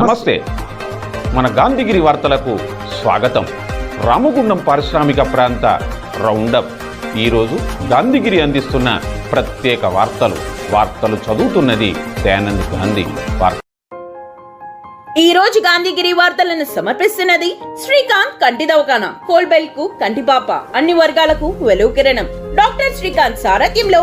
నమస్తే. మన గాంధీగిరి వార్తలకు స్వాగతం. రామగుండం పారిశ్రామిక ప్రాంత రౌండప్. ఈరోజు గాంధీగిరి అందిస్తున్న ప్రత్యేక వార్తలు. వార్తలు చదువుతున్నది దయానంద్ గాంధీ. వార్త ఈ రోజు గాంధీగిరి వార్తలను సమర్పిస్తున్నది శ్రీకాంత్ కంటి దవాఖాన కోల్బెల్కు కంటిపాప అన్ని వర్గాలకు వెలువ కిరణం. డాక్టర్ శ్రీకాంత్ సారథ్యంలో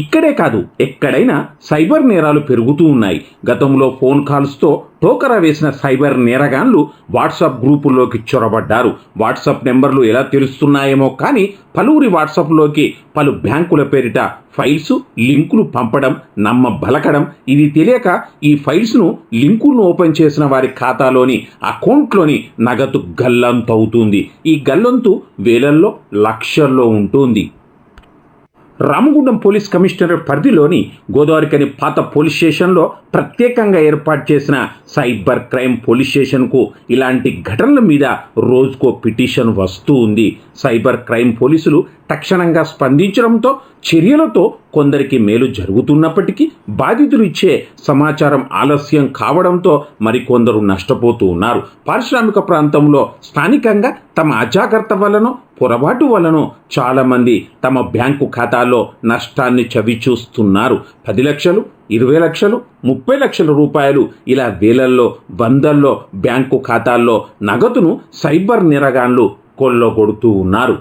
ఇక్కడే కాదు ఎక్కడైనా సైబర్ నేరాలు పెరుగుతూ ఉన్నాయి. గతంలో ఫోన్ కాల్స్తో టోకరా వేసిన సైబర్ నేరగాన్లు వాట్సాప్ గ్రూపుల్లోకి చొరబడ్డారు. వాట్సాప్ నెంబర్లు ఎలా తెలుస్తున్నాయేమో కానీ పలువురి వాట్సాప్లోకి పలు బ్యాంకుల పేరిట ఫైల్స్ లింకులు పంపడం నమ్మ బలకడం ఇది తెలియక ఈ ఫైల్స్ను లింకులను ఓపెన్ చేసిన వారి ఖాతాలోని అకౌంట్లోని నగదు గల్లంతవుతుంది. ఈ గల్లంతు వేలల్లో లక్షల్లో ఉంటుంది. రామగుండం పోలీస్ కమిషనర్ పరిధిలోని గోదావరికని పాత పోలీస్ స్టేషన్లో ప్రత్యేకంగా ఏర్పాటు చేసిన సైబర్ క్రైమ్ పోలీస్ స్టేషన్కు ఇలాంటి ఘటనల మీద రోజుకో పిటిషన్ వస్తూ ఉంది. సైబర్ క్రైమ్ పోలీసులు తక్షణంగా స్పందించడంతో చర్యలతో కొందరికి మేలు జరుగుతున్నప్పటికీ బాధితులు ఇచ్చే సమాచారం ఆలస్యం కావడంతో మరికొందరు నష్టపోతూ ఉన్నారు. పారిశ్రామిక ప్రాంతంలో స్థానికంగా తమ అజాగ్రత్త వలన పొరపాటు వలన చాలామంది తమ బ్యాంకు ఖాతాల్లో నష్టాన్ని చవిచూస్తున్నారు. పది లక్షలు ఇరవై లక్షలు ముప్పై లక్షల రూపాయలు ఇలా వేలల్లో వందల్లో బ్యాంకు ఖాతాల్లో నగదును సైబర్ నిరగాన్లు కొల్లగొడుతూ ఉన్నారు.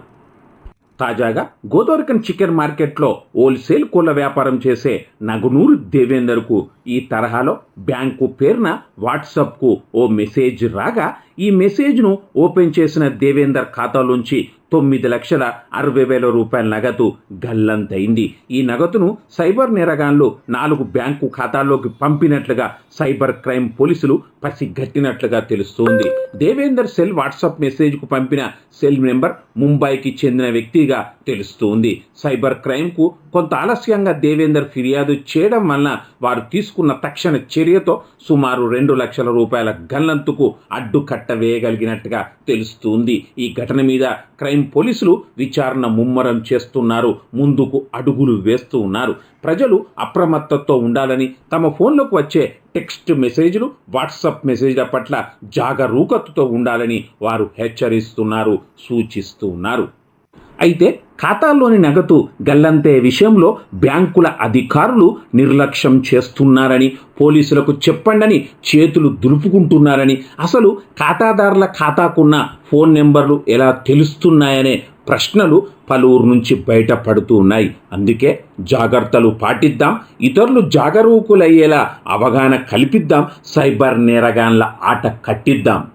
తాజాగా గోదావరికన్ చికెన్ మార్కెట్లో హోల్సేల్ కోళ్ళ వ్యాపారం చేసే నగునూరు దేవేందర్కు ఈ తరహాలో బ్యాంకు పేరున వాట్సాప్కు ఓ మెసేజ్ రాగా ఈ మెసేజ్ను ఓపెన్ చేసిన దేవేందర్ ఖాతాలోంచి తొమ్మిది లక్షల అరవై వేల రూపాయల నగదు గల్లంతైంది. ఈ నగదును సైబర్ నేరగాన్లు నాలుగు బ్యాంకు ఖాతాల్లోకి పంపినట్లుగా సైబర్ క్రైమ్ పోలీసులు పసిగట్టినట్లుగా తెలుస్తోంది. దేవేందర్ సెల్ వాట్సాప్ మెసేజ్కు పంపిన సెల్ నెంబర్ ముంబైకి చెందిన వ్యక్తిగా తెలుస్తోంది. సైబర్ క్రైమ్కు కొంత ఆలస్యంగా దేవేందర్ ఫిర్యాదు చేయడం వలన వారు తీసుకున్న తక్షణ చర్యతో సుమారు రెండు లక్షల రూపాయల గల్లంతుకు అడ్డుకట్ట వేయగలిగినట్టుగా తెలుస్తుంది. ఈ ఘటన మీద క్రైమ్ పోలీసులు విచారణ ముమ్మరం చేస్తున్నారు ముందుకు అడుగులు వేస్తూ ఉన్నారు. ప్రజలు అప్రమత్తతో ఉండాలని తమ ఫోన్లోకి వచ్చే టెక్స్ట్ మెసేజ్లు వాట్సాప్ మెసేజ్ల పట్ల జాగరూకతతో ఉండాలని వారు హెచ్చరిస్తున్నారు సూచిస్తూ ఉన్నారు. అయితే ఖాతాల్లోని నగదు గల్లంతే విషయంలో బ్యాంకుల అధికారులు నిర్లక్ష్యం చేస్తున్నారని పోలీసులకు చెప్పండని చేతులు దులుపుకుంటున్నారని అసలు ఖాతాదారుల ఖాతాకున్న ఫోన్ నెంబర్లు ఎలా తెలుస్తున్నాయనే ప్రశ్నలు పలువురు నుంచి బయటపడుతూ ఉన్నాయి అందుకే జాగ్రత్తలు పాటిద్దాం ఇతరులు జాగరూకులయ్యేలా అవగాహన కల్పిద్దాం సైబర్ నేరగాన్ల ఆట కట్టిద్దాం.